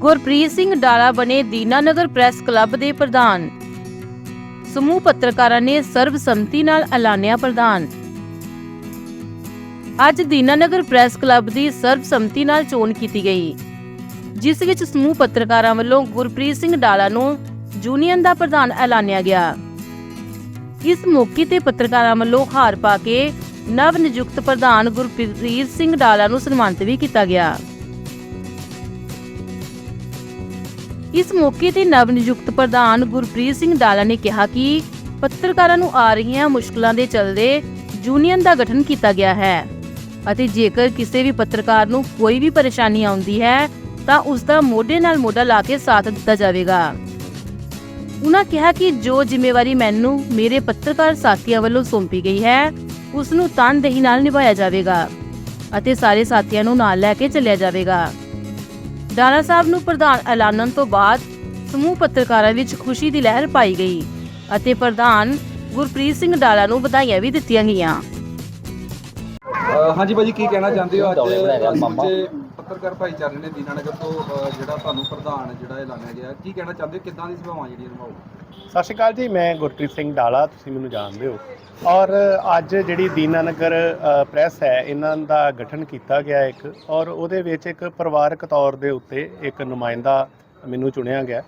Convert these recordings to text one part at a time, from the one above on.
ਗੁਰਪ੍ਰੀਤ ਸਿੰਘ ਡਾਲਾ ਬਣੇ Dinanagar press club ਦੇ ਪ੍ਰਧਾਨ। ਸਮੂਹ ਪੱਤਰਕਾਰਾਂ ਨੇ ਸਰਬਸੰਮਤੀ ਨਾਲ ਐਲਾਨਿਆ ਪ੍ਰਧਾਨ। ਅੱਜ ਦੀਨਾਨਗਰ ਪ੍ਰੈਸ ਕਲੱਬ ਦੀ ਸਰਬਸੰਮਤੀ ਨਾਲ ਚੋਣ ਕੀਤੀ ਗਈ, ਜਿਸ ਵਿੱਚ ਸਮੂਹ ਪੱਤਰਕਾਰਾਂ ਵੱਲੋਂ ਗੁਰਪ੍ਰੀਤ ਸਿੰਘ ਡਾਲਾ ਨੂੰ ਯੂਨੀਅਨ ਦਾ ਪ੍ਰਧਾਨ ਐਲਾਨਿਆ ਗਿਆ। ਇਸ ਮੌਕੇ ਤੇ ਪੱਤਰਕਾਰਾਂ ਵੱਲੋਂ ਹਾਰ ਪਾ ਕੇ ਨਵ ਨਿਯੁਕਤ ਪ੍ਰਧਾਨ ਗੁਰਪ੍ਰੀਤ ਸਿੰਘ ਡਾਲਾ ਨੂੰ ਸਨਮਾਨਿਤ ਵੀ ਕੀਤਾ ਗਿਆ। ਇਸ ਮੌਕੇ ਤੇ ਨਵ ਨਿਯੁਕਤ ਪ੍ਰਧਾਨ ਗੁਰਪ੍ਰੀਤ ਸਿੰਘ ਡਾਲਾ ਨੇ ਕਿਹਾ ਕਿ ਪੱਤਰਕਾਰਾਂ ਨੂੰ ਆ ਰਹੀਆਂ ਮੁਸ਼ਕਲਾਂ ਦੇ ਚੱਲਦੇ ਯੂਨੀਅਨ ਦਾ ਗਠਨ ਕੀਤਾ ਗਿਆ ਹੈ ਅਤੇ ਜੇਕਰ ਕਿਸੇ ਵੀ ਪੱਤਰਕਾਰ ਨੂੰ ਕੋਈ ਵੀ ਪਰੇਸ਼ਾਨੀ ਆਉਂਦੀ ਹੈ, ਤਾਂ ਉਸ ਦਾ ਮੋਢੇ ਨਾਲ ਮੋਢਾ ਲਾ ਕੇ ਸਾਥ ਦਿੱਤਾ ਜਾਵੇਗਾ। ਉਨ੍ਹਾਂ ਕਿਹਾ ਕਿ ਜੋ ਜ਼ਿੰਮੇਵਾਰੀ ਮੈਨੂੰ ਮੇਰੇ ਪੱਤਰਕਾਰ ਸਾਥੀਆਂ ਵੱਲੋਂ ਸੌਂਪੀ ਗਈ ਹੈ ਉਸ ਨੂੰ ਤਨਦੇਹੀ ਨਾਲ ਨਿਭਾਇਆ ਜਾਵੇਗਾ ਅਤੇ ਸਾਰੇ ਸਾਥੀਆਂ ਨੂੰ ਨਾਲ ਲੈ ਕੇ ਚੱਲਿਆ ਜਾਵੇਗਾ। ਡਾਲਾ ਸਾਹਿਬ ਨੂੰ ਪ੍ਰਧਾਨ ਐਲਾਨਣ ਤੋਂ ਬਾਅਦ ਸਮੂਹ ਪੱਤਰਕਾਰਾਂ ਵਿੱਚ ਖੁਸ਼ੀ ਦੀ ਲਹਿਰ ਪਾਈ ਗਈ ਅਤੇ ਪ੍ਰਧਾਨ ਗੁਰਪ੍ਰੀਤ ਸਿੰਘ ਡਾਲਾ ਨੂੰ ਵਧਾਈਆਂ ਵੀ ਦਿੱਤੀਆਂ ਗਈਆਂ। ਹਾਂਜੀ ਭਾਜੀ ਕੀ ਕਹਿਣਾ ਚਾਹੁੰਦੇ ਹੋ ਅੱਜ ਪੱਤਰਕਾਰ ਭਾਈਚਾਰੇ ਨੇ ਦੀਨਾਨਗਰ ਤੋਂ ਅਹ ਜਿਹੜਾ ਤੁਹਾਨੂੰ ਪ੍ਰਧਾਨ ਜਿਹੜਾ ਐਲਾਨਿਆ ਗਿਆ ਕੀ ਕਹਿਣਾ ਚਾਹੁੰਦੇ ਹੋ? ਕਿੱਦਾਂ ਦੀ ਸਭਾਵਾਂ ਜਿਹੜੀਆਂ ਨਿਭਾਓਗੇ ਸਤਿ ਸ਼੍ਰੀ ਅਕਾਲ ਜੀ ਮੈਂ ਗੁਰਪ੍ਰੀਤ ਸਿੰਘ ਡਾਲਾ ਤੁਸੀਂ ਮੈਨੂੰ ਜਾਣਦੇ ਹੋ। ਔਰ ਅੱਜ ਜਿਹੜੀ ਦੀਨਾਨਗਰ ਅ, ਪ੍ਰੈਸ ਹੈ ਇਹਨਾਂ ਦਾ ਗਠਨ ਕੀਤਾ ਗਿਆ ਇੱਕ ਔਰ ਉਹਦੇ ਵਿੱਚ ਇੱਕ ਪਰਿਵਾਰਕ ਤੌਰ ਦੇ ਉੱਤੇ ਇੱਕ ਨੁਮਾਇੰਦਾ ਮੈਨੂੰ ਚੁਣਿਆ ਗਿਆ।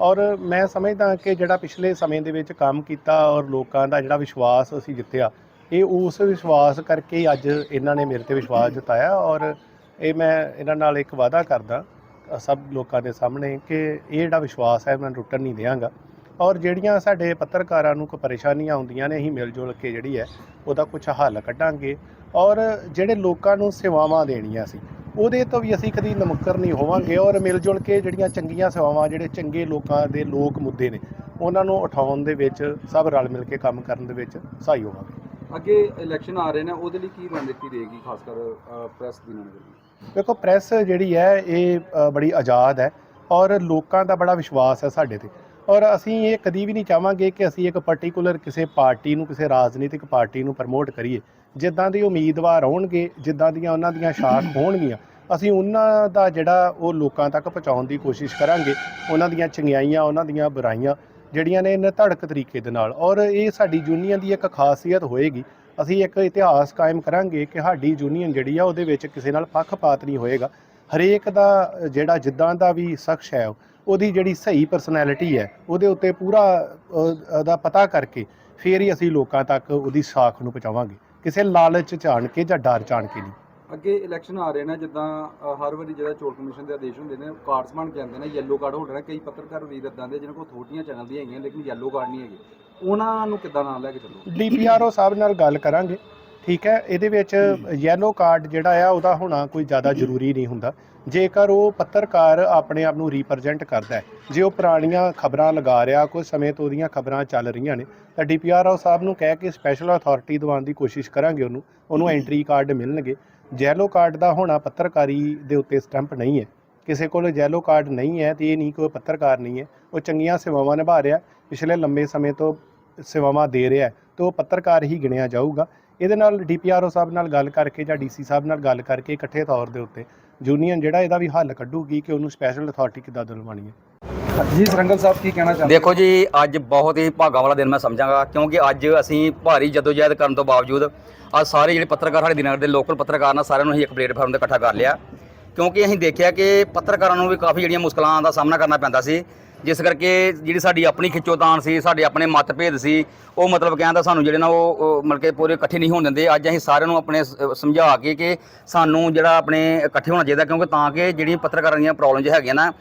ਔਰ ਮੈਂ ਸਮਝਦਾ ਕਿ ਜਿਹੜਾ ਪਿਛਲੇ ਸਮੇਂ ਦੇ ਵਿੱਚ ਕੰਮ ਕੀਤਾ ਔਰ ਲੋਕਾਂ ਦਾ ਜਿਹੜਾ ਵਿਸ਼ਵਾਸ ਅਸੀਂ ਜਿੱਤਿਆ ਇਹ ਉਸ ਵਿਸ਼ਵਾਸ ਕਰਕੇ ਹੀ ਅੱਜ ਇਹਨਾਂ ਨੇ ਮੇਰੇ ਤੇ ਵਿਸ਼ਵਾਸ ਜਤਾਇਆ ਔਰ ਇਹ ਮੈਂ ਇਹਨਾਂ ਨਾਲ ਇੱਕ ਵਾਅਦਾ ਕਰਦਾ ਸਭ ਲੋਕਾਂ ਦੇ ਸਾਹਮਣੇ ਕਿ ਇਹ ਜਿਹੜਾ ਵਿਸ਼ਵਾਸ ਹੈ ਮੈਂ ਟੁੱਟਣ ਨਹੀਂ ਦਿਆਂਗਾ। ਔਰ ਜਿਹੜੀਆਂ ਸਾਡੇ ਪੱਤਰਕਾਰਾਂ ਨੂੰ ਕੋਈ ਪਰੇਸ਼ਾਨੀਆਂ ਆਉਂਦੀਆਂ ਨੇ, ਅਸੀਂ ਮਿਲ ਜੁਲ ਕੇ ਜਿਹੜੀ ਹੈ, ਉਹਦਾ ਕੁਝ ਹੱਲ ਕੱਢਾਂਗੇ। ਔਰ ਜਿਹੜੇ ਲੋਕਾਂ ਨੂੰ ਸੇਵਾਵਾਂ ਦੇਣੀਆਂ ਸੀ, ਉਹਦੇ ਤੋਂ ਵੀ ਅਸੀਂ ਕਦੀ ਨਮਕਰ ਨਹੀਂ ਹੋਵਾਂਗੇ। ਔਰ ਮਿਲ ਜੁਲ ਕੇ ਜਿਹੜੀਆਂ ਚੰਗੀਆਂ ਸੇਵਾਵਾਂ, ਜਿਹੜੇ ਚੰਗੇ ਲੋਕਾਂ ਦੇ ਲੋਕ ਮੁੱਦੇ ਨੇ, ਉਹਨਾਂ ਨੂੰ ਉਠਾਉਣ ਦੇ ਵਿੱਚ, ਸਭ ਰਲ ਮਿਲ ਕੇ ਕੰਮ ਕਰਨ ਦੇ ਵਿੱਚ ਸਹਾਈ ਹੋਵਾਂਗੇ। ਅੱਗੇ ਇਲੈਕਸ਼ਨ ਆ ਰਹੇ ਨੇ, ਉਹਦੇ ਲਈ ਕੀ ਰਣਨੀਤੀ ਰਹੇਗੀ ਖਾਸ ਕਰ ਪ੍ਰੈਸ ਦੀਨਾਨਗਰ ਦੀ ਦੇਖੋ ਪ੍ਰੈਸ ਜਿਹੜੀ ਹੈ, ਇਹ ਬੜੀ ਆਜ਼ਾਦ ਹੈ ਔਰ ਲੋਕਾਂ ਦਾ ਬੜਾ ਵਿਸ਼ਵਾਸ ਹੈ ਸਾਡੇ ਤੇ। ਔਰ ਅਸੀਂ ਇਹ ਕਦੀ ਵੀ ਨਹੀਂ ਚਾਹਾਂਗੇ ਕਿ ਅਸੀਂ ਇੱਕ ਪਾਰਟਿਕੂਲਰ ਕਿਸੇ ਪਾਰਟੀ ਨੂੰ, ਕਿਸੇ ਰਾਜਨੀਤਿਕ ਪਾਰਟੀ ਨੂੰ ਪ੍ਰਮੋਟ ਕਰੀਏ। ਜਿੱਦਾਂ ਦੇ ਉਮੀਦਵਾਰ ਹੋਣਗੇ ਜਿੱਦਾਂ ਦੀਆਂ ਉਹਨਾਂ ਦੀਆਂ ਸ਼ਾਖ ਹੋਣਗੀਆਂ, ਅਸੀਂ ਉਹਨਾਂ ਦਾ ਜਿਹੜਾ ਉਹ ਲੋਕਾਂ ਤੱਕ ਪਹੁੰਚਾਉਣ ਦੀ ਕੋਸ਼ਿਸ਼ ਕਰਾਂਗੇ। ਉਹਨਾਂ ਦੀਆਂ ਚੰਗਿਆਈਆਂ, ਉਹਨਾਂ ਦੀਆਂ ਬੁਰਾਈਆਂ ਜਿਹੜੀਆਂ ਨੇ ਨਿਰਧੜਕ ਤਰੀਕੇ ਦੇ ਨਾਲ। ਔਰ ਇਹ ਸਾਡੀ ਯੂਨੀਅਨ ਦੀ ਇੱਕ ਖਾਸੀਅਤ ਹੋਏਗੀ। ਅਸੀਂ ਇੱਕ ਇਤਿਹਾਸ ਕਾਇਮ ਕਰਾਂਗੇ ਕਿ ਸਾਡੀ ਯੂਨੀਅਨ ਜਿਹੜੀ ਆ ਉਹਦੇ ਵਿੱਚ ਕਿਸੇ ਨਾਲ ਪੱਖਪਾਤ ਨਹੀਂ ਹੋਏਗਾ। ਹਰੇਕ ਦਾ ਜਿਹੜਾ ਜਿੱਦਾਂ ਦਾ ਵੀ ਸ਼ਖਸ ਹੈ ਉਹਦੀ ਜਿਹੜੀ ਸਹੀ ਪਰਸਨੈਲਿਟੀ ਹੈ ਉਹਦੇ ਉੱਤੇ ਪੂਰਾ ਅ, ਉਹਦਾ ਪਤਾ ਕਰਕੇ ਫੇਰ ਹੀ ਅਸੀਂ ਲੋਕਾਂ ਤੱਕ ਉਹਦੀ ਸਾਖ ਨੂੰ ਪਹੁੰਚਾਵਾਂਗੇ। ਕਿਸੇ ਲਾਲਚ ਚ ਆਣ ਕੇ ਜਾਂ ਡਰ ਚ ਆਣ ਕੇ ਨਹੀਂ। ਅੱਗੇ ਇਲੈਕਸ਼ਨ ਆ ਰਹੇ ਨੇ ਜਿੱਦਾਂ ਹਰ ਵਾਰੀ ਜਿਹੜਾ ਚੋਣ ਕਮਿਸ਼ਨ ਦੇ ਆਦੇਸ਼ ਹੁੰਦੇ ਨੇ ਕਾਰਡਸ ਬਣ ਕੇ ਆਉਂਦੇ ਨੇ ਯੈਲੋ ਕਾਰਡ ਹੋਲਡਰ ਕਈ ਪੱਤਰਕਾਰ ਵੀਰ ਇਦਾਂ ਦੇ ਜਿਹਨਾਂ ਕੋਲ ਥੋੜੀਆਂ ਚੈਨਲ ਦੀਆਂ ਹੈਗੀਆਂ ਲੇਕਿਨ ਯੈਲੋ ਕਾਰਡ ਨਹੀਂ ਹੈਗੇ। ਉਹਨਾਂ ਨੂੰ ਕਿੱਦਾਂ ਨਾਲ ਲੈ ਕੇ ਚੱਲੋ? ਡੀਪੀਆਰਓ ਸਾਹਿਬ ਨਾਲ ਗੱਲ ਕਰਾਂਗੇ ਠੀਕ ਹੈ? ਇਹਦੇ ਵਿੱਚ ਯੈਲੋ ਕਾਰਡ ਜਿਹੜਾ ਆ ਉਹਦਾ ਹੋਣਾ ਕੋਈ ਜ਼ਿਆਦਾ ਜ਼ਰੂਰੀ ਨਹੀਂ ਹੁੰਦਾ। ਜੇਕਰ ਉਹ ਪੱਤਰਕਾਰ ਆਪਣੇ ਆਪ ਨੂੰ ਰਿਪਰੈਜ਼ੈਂਟ ਕਰਦਾ ਹੈ ਜੇ ਉਹ ਪੁਰਾਣੀਆਂ ਖਬਰਾਂ ਲਗਾ ਰਿਹਾ ਕੁਝ ਸਮੇਂ ਤੋਂ ਉਹਦੀਆਂ ਖਬਰਾਂ ਚੱਲ ਰਹੀਆਂ ਨੇ ਤਾਂ ਡੀਪੀਆਰਓ ਸਾਹਿਬ ਨੂੰ ਕਹਿ ਕੇ ਸਪੈਸ਼ਲ ਅਥਾਰਟੀ ਦਿਵਾਉਣ ਦੀ ਕੋਸ਼ਿਸ਼ ਕਰਾਂਗੇ ਉਹਨੂੰ ਉਹਨੂੰ ਐਂਟਰੀ ਕਾਰਡ ਮਿਲਣਗੇ। ਯੈਲੋ ਕਾਰਡ ਦਾ ਹੋਣਾ ਪੱਤਰਕਾਰੀ ਦੇ ਉੱਤੇ ਸਟੈਂਪ ਨਹੀਂ ਹੈ। ਕਿਸੇ ਕੋਲ ਯੈਲੋ ਕਾਰਡ ਨਹੀਂ ਹੈ ਤੇ ਇਹ ਨਹੀਂ ਕੋਈ ਪੱਤਰਕਾਰ ਨਹੀਂ ਹੈ। ਉਹ ਚੰਗੀਆਂ ਸੇਵਾਵਾਂ ਨਿਭਾ ਰਿਹਾ। ਪਿਛਲੇ ਲੰਬੇ ਸਮੇਂ ਤੋਂ ਸੇਵਾਵਾਂ ਦੇ ਰਿਹਾ ਹੈ ਤੇ ਉਹ ਪੱਤਰਕਾਰ ਹੀ ਗਿਣਿਆ ਜਾਊਗਾ। ਇਹਦੇ ਨਾਲ ਡੀਪੀਆਰਓ ਸਾਹਿਬ ਨਾਲ ਗੱਲ ਕਰਕੇ ਜਾਂ ਡੀਸੀ ਸਾਹਿਬ ਨਾਲ ਗੱਲ ਕਰਕੇ ਇਕੱਠੇ ਤੌਰ ਦੇ ਉੱਤੇ ਯੂਨੀਅਨ ਜਿਹੜਾ ਇਹਦਾ ਵੀ ਹੱਲ ਕੱਢੂਗੀ ਕਿ ਉਹਨੂੰ ਸਪੈਸ਼ਲ ਅਥਾਰਟੀ ਕਿੱਦਾਂ ਦਿਲਵਾਣੀ ਹੈ। ਜੀ ਸਰੰਗਲ ਸਾਹਿਬ ਕੀ ਕਹਿਣਾ ਚਾਹੁੰਦੇ? ਦੇਖੋ ਜੀ ਅੱਜ ਬਹੁਤ ਹੀ ਭਾਗਾ ਵਾਲਾ ਦਿਨ ਮੈਂ ਸਮਝਾਂਗਾ ਕਿਉਂਕਿ ਅੱਜ ਅਸੀਂ ਭਾਰੀ ਜਦੋਜਹਿਦ ਕਰਨ ਤੋਂ ਬਾਵਜੂਦ ਅੱਜ ਸਾਰੇ ਜਿਹੜੇ ਪੱਤਰਕਾਰ ਸਾਡੇ ਦਿਨਗਰ ਦੇ ਲੋਕਲ ਪੱਤਰਕਾਰ ਨਾਲ ਸਾਰਿਆਂ ਨੂੰ ਅਸੀਂ ਇੱਕ ਪਲੇਟਫਾਰਮ ਤੇ ਇਕੱਠਾ ਕਰ ਲਿਆ। ਕਿਉਂਕਿ ਅਸੀਂ ਦੇਖਿਆ ਕਿ ਪੱਤਰਕਾਰਾਂ ਨੂੰ ਵੀ ਕਾਫੀ ਜਿਹੜੀਆਂ ਮੁਸ਼ਕਲਾਂ ਦਾ ਸਾਹਮਣਾ ਕਰਨਾ ਪੈਂਦਾ ਸੀ। ਜਿਸ ਕਰਕੇ ਜਿਹੜੀ ਸਾਡੀ ਆਪਣੀ ਖਿੱਚੋਤਾਣ ਸੀ, ਸਾਡੇ ਆਪਣੇ ਮਤਭੇਦ ਸੀ, ਉਹ ਮਤਲਬ ਕਹਿੰਦਾ ਸਾਨੂੰ ਜਿਹੜੇ ਨਾ ਉਹ ਮਤਲਬ ਕਿ ਪੂਰੇ ਇਕੱਠੇ ਨਹੀਂ ਹੋਣ ਦਿੰਦੇ। ਅੱਜ ਅਸੀਂ ਸਾਰਿਆਂ ਨੂੰ ਆਪਣੇ ਸਮਝਾ ਕੇ ਕਿ ਸਾਨੂੰ ਜਿਹੜਾ ਆਪਣੇ ਇਕੱਠੇ ਹੋਣਾ ਚਾਹੀਦਾ, ਕਿਉਂਕਿ ਤਾਂ ਕਿ ਜਿਹੜੀਆਂ ਪੱਤਰਕਾਰਾਂ ਦੀਆਂ ਪ੍ਰੋਬਲਮ ਹੈਗੀਆਂ ਨਾ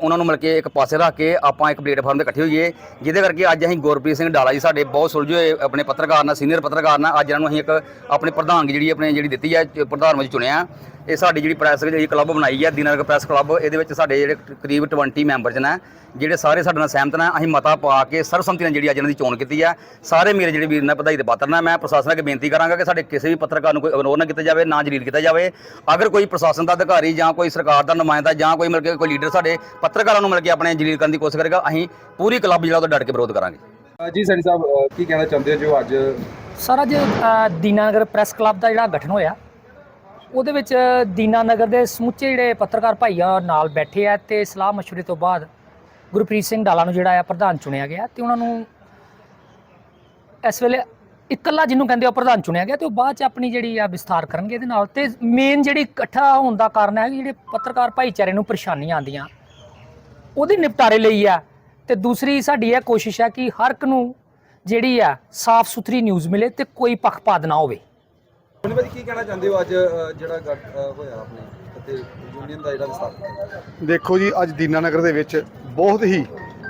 ਉਹਨਾਂ ਨੂੰ ਮਿਲ ਕੇ ਇੱਕ ਪਾਸੇ ਰੱਖ ਕੇ ਆਪਾਂ ਇੱਕ ਪਲੇਟਫਾਰਮ ਤੇ ਇਕੱਠੇ ਹੋਈਏ, ਜਿਹਦੇ ਕਰਕੇ ਅੱਜ ਅਸੀਂ ਗੁਰਪ੍ਰੀਤ ਸਿੰਘ ਡਾਲਾ ਜੀ ਸਾਡੇ ਬਹੁਤ ਸੁਲਝੇ ਹੋਏ ਆਪਣੇ ਪੱਤਰਕਾਰ ਨਾਲ ਸੀਨੀਅਰ ਪੱਤਰਕਾਰ ਨਾਲ ਅੱਜ ਇਹਨਾਂ ਨੂੰ ਅਸੀਂ ਇੱਕ ਆਪਣੇ ਪ੍ਰਧਾਨਗੀ ਜਿਹੜੀ ਆਪਣੇ ਜਿਹੜੀ ਦਿੱਤੀ ਹੈ ਪ੍ਰਧਾਨ ਵਿੱਚ ਚੁਣਿਆ। ਇਹ ਸਾਡੀ ਜਿਹੜੀ ਪ੍ਰੈਸ ਜਿਹੜੀ ਕਲੱਬ ਬਣਾਈ ਹੈ, ਦੀਨਾਨਗਰ ਪ੍ਰੈਸ ਕਲੱਬ ਇਹਦੇ ਵਿੱਚ ਸਾਡੇ ਜਿਹੜੇ ਕਰੀਬ 20 ਮੈਂਬਰਸ ਨੇ, ਜਿਹੜੇ ਸਾਰੇ ਸਾਡੇ ਨਾਲ ਸਹਿਮਤ ਨੇ, ਅਸੀਂ ਮਤਾ ਪਾ ਕੇ ਸਰਬਸੰਮਤੀ ਨਾਲ ਜਿਹੜੀ ਅੱਜ ਇਹਨਾਂ ਦੀ ਚੋਣ ਕੀਤੀ ਹੈ। ਸਾਰੇ ਮੇਰੇ ਜਿਹੜੇ ਵੀਰ ਨੇ ਵਧਾਈ ਦੇ ਪਾਤਰ ਨੇ, ਮੈਂ ਪ੍ਰਸ਼ਾਸਨ ਅੱਗੇ ਬੇਨਤੀ ਕਰਾਂਗਾ ਕਿ ਸਾਡੇ ਕਿਸੇ ਵੀ ਪੱਤਰਕਾਰ ਨੂੰ ਕੋਈ ਇਗਨੋਰ ਨਾ ਕੀਤਾ ਜਾਵੇ, ਨਾ ਜਲੀਲ ਕੀਤਾ ਜਾਵੇ। ਅਗਰ ਕੋਈ ਪ੍ਰਸ਼ਾਸਨ ਦਾ ਅਧਿਕਾਰੀ ਜਾਂ ਕੋਈ ਸਰਕਾਰ ਦਾ ਨੁਮਾਇੰਦਾ ਜਾਂ ਕੋਈ ਮਿਲ ਕੇ ਕੋਈ ਲੀਡਰ ਸਾਡੇ ਪੱਤਰਕਾਰਾਂ ਨੂੰ ਮਿਲ ਕੇ ਆਪਣੇ ਜਲੀਲ ਕਰਨ ਦੀ ਕੋਸ਼ਿਸ਼ ਕਰੇਗਾ। ਅਸੀਂ ਪੂਰੀ ਕਲੱਬ ਜਿਹੜਾ ਉਹਦਾ ਡਟ ਕੇ ਵਿਰੋਧ ਕਰਾਂਗੇ। ਜੀ ਸੈਣੀ ਸਾਹਿਬ ਕੀ ਕਹਿਣਾ ਚਾਹੁੰਦੇ ਹੋ ਜੋ ਅੱਜ ਸਰ ਅੱਜ ਅ, ਦੀਨਾਨਗਰ ਪ੍ਰੈਸ ਕਲੱਬ ਦਾ ਜਿਹੜਾ ਗਠਨ ਹੋਇਆ ਉਹਦੇ ਵਿੱਚ ਦੀਨਾਨਗਰ ਦੇ ਸਮੁੱਚੇ ਜਿਹੜੇ ਪੱਤਰਕਾਰ ਭਾਈ ਆ ਨਾਲ ਬੈਠੇ ਆ ਤੇ ਸਲਾਹ ਮਸ਼ਵਰੇ ਤੋਂ ਬਾਅਦ ਗੁਰਪ੍ਰੀਤ ਸਿੰਘ ਡਾਲਾ ਨੂੰ ਜਿਹੜਾ ਆ ਪ੍ਰਧਾਨ ਚੁਣਿਆ ਗਿਆ ਤੇ ਉਹਨਾਂ ਨੂੰ ਇਸ ਵੇਲੇ ਇਕੱਲਾ ਜਿਹਨੂੰ ਕਹਿੰਦੇ ਆ ਪ੍ਰਧਾਨ ਚੁਣਿਆ ਗਿਆ ਤੇ ਉਹ ਬਾਅਦ ਚ ਆਪਣੀ ਜਿਹੜੀ ਆ ਵਿਸਥਾਰ ਕਰਨਗੇ ਇਹਦੇ ਨਾਲ ਤੇ ਮੇਨ ਜਿਹੜੀ ਇਕੱਠਾ ਹੋਣ ਦਾ ਕਾਰਨ ਹੈ ਕਿ ਜਿਹੜੇ ਪੱਤਰਕਾਰ ਭਾਈਚਾਰੇ ਨੂੰ ਪਰੇਸ਼ਾਨੀਆਂ ਆਉਂਦੀਆਂ। ਉਹਦੇ ਨਿਪਟਾਰੇ ਲਈ ਆ। ਤੇ ਦੂਸਰੀ ਸਾਡੀ ਇਹ ਕੋਸ਼ਿਸ਼ ਹੈ ਕਿ ਹਰ ਇੱਕ ਨੂੰ ਜਿਹੜੀ ਆ ਸਾਫ਼ ਸੁਥਰੀ ਨਿਊਜ਼ ਮਿਲੇ ਤੇ ਕੋਈ ਪੱਖਪਾਤ ਨਾ ਹੋਵੇ। ਹੁਣ ਭਾਜੀ ਕੀ ਕਹਿਣਾ ਚਾਹੁੰਦੇ ਹੋ ਅੱਜ ਅ, ਜਿਹੜਾ ਗੱਠ, ਅ, ਹੋਇਆ ਆਪਣੇ ਅਤੇ ਯੂਨੀਅਨ ਦਾ ਜਿਹੜਾ ਵਿਸਤਾਰ ਦੇਖੋ ਜੀ ਅੱਜ ਦੀਨਾਨਗਰ ਦੇ ਵਿੱਚ ਬਹੁਤ ਹੀ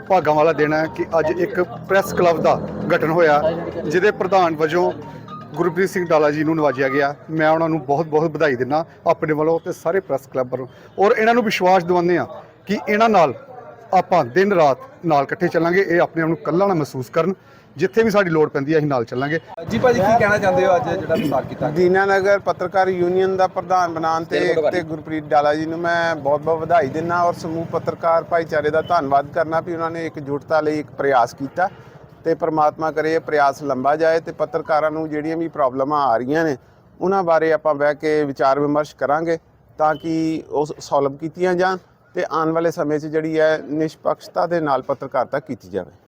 ਭਾਗਾਂ ਵਾਲਾ ਦਿਨ ਹੈ ਕਿ ਅੱਜ ਇੱਕ ਪ੍ਰੈਸ ਕਲੱਬ ਦਾ ਗਠਨ ਹੋਇਆ ਜਿਹਦੇ ਪ੍ਰਧਾਨ ਵਜੋਂ ਗੁਰਪ੍ਰੀਤ ਸਿੰਘ ਡਾਲਾ ਜੀ ਨੂੰ ਨਵਾਜਿਆ ਗਿਆ। ਮੈਂ ਉਹਨਾਂ ਨੂੰ ਬਹੁਤ ਬਹੁਤ ਵਧਾਈ ਦਿੰਦਾ ਆਪਣੇ ਵੱਲੋਂ ਤੇ ਸਾਰੇ ਪ੍ਰੈਸ ਕਲੱਬ ਵੱਲੋਂ। ਔਰ ਇਹਨਾਂ ਨੂੰ ਵਿਸ਼ਵਾਸ ਦਿਵਾਉਂਦੇ ਆ ਕਿ ਇਹਨਾਂ ਨਾਲ ਆਪਾਂ ਦਿਨ ਰਾਤ ਨਾਲ ਇਕੱਠੇ ਚੱਲਾਂਗੇ ਇਹ ਆਪਣੇ ਆਪ ਨੂੰ ਇਕੱਲਾ ਨਾ ਮਹਿਸੂਸ ਕਰਨ ਜਿੱਥੇ ਵੀ ਸਾਡੀ ਲੋੜ ਪੈਂਦੀ ਹੈ ਅਸੀਂ ਨਾਲ ਚੱਲਾਂਗੇ। ਜੀ ਭਾਜੀ ਕੀ ਕਹਿਣਾ ਚਾਹੁੰਦੇ ਹੋ ਅੱਜ ਜਿਹੜਾ ਵਿਸਤਾਰ ਕੀਤਾ? ਦੀਨਾਨਗਰ ਪੱਤਰਕਾਰ ਯੂਨੀਅਨ ਦਾ ਪ੍ਰਧਾਨ ਬਣਾਉਣ ਤੇ ਤੇ ਗੁਰਪ੍ਰੀਤ ਡਾਲਾ ਜੀ ਨੂੰ ਮੈਂ ਬਹੁਤ-ਬਹੁਤ ਵਧਾਈ ਦਿੰਦਾ ਔਰ ਸਮੂਹ ਪੱਤਰਕਾਰ ਭਾਈਚਾਰੇ ਦਾ ਧੰਨਵਾਦ ਕਰਨਾ ਵੀ ਉਹਨਾਂ ਨੇ ਇਕਜੁੱਟਤਾ ਲਈ ਇੱਕ ਪ੍ਰਯਾਸ ਕੀਤਾ ਤੇ ਪ੍ਰਮਾਤਮਾ ਕਰੇ ਇਹ ਪ੍ਰਯਾਸ ਲੰਬਾ ਜਾਏ ਤੇ ਪੱਤਰਕਾਰਾਂ ਨੂੰ ਜਿਹੜੀਆਂ ਵੀ ਪ੍ਰੋਬਲਮਾਂ ਆ ਰਹੀਆਂ ਨੇ ਉਹਨਾਂ ਬਾਰੇ ਆਪਾਂ ਬਹਿ ਕੇ ਵਿਚਾਰ ਵਿਮਰਸ਼ ਕਰਾਂਗੇ ਤਾਂ ਕਿ ਉਹ ਸੋਲਵ ਕੀਤੀਆਂ ਜਾਣ। ਤੇ ਆਉਣ ਵਾਲੇ ਸਮੇਂ 'ਚ ਜਿਹੜੀ ਹੈ ਨਿਸ਼ਪਕਸ਼ਤਾ ਦੇ ਨਾਲ ਪੱਤਰਕਾਰਤਾ ਕੀਤੀ ਜਾਵੇ।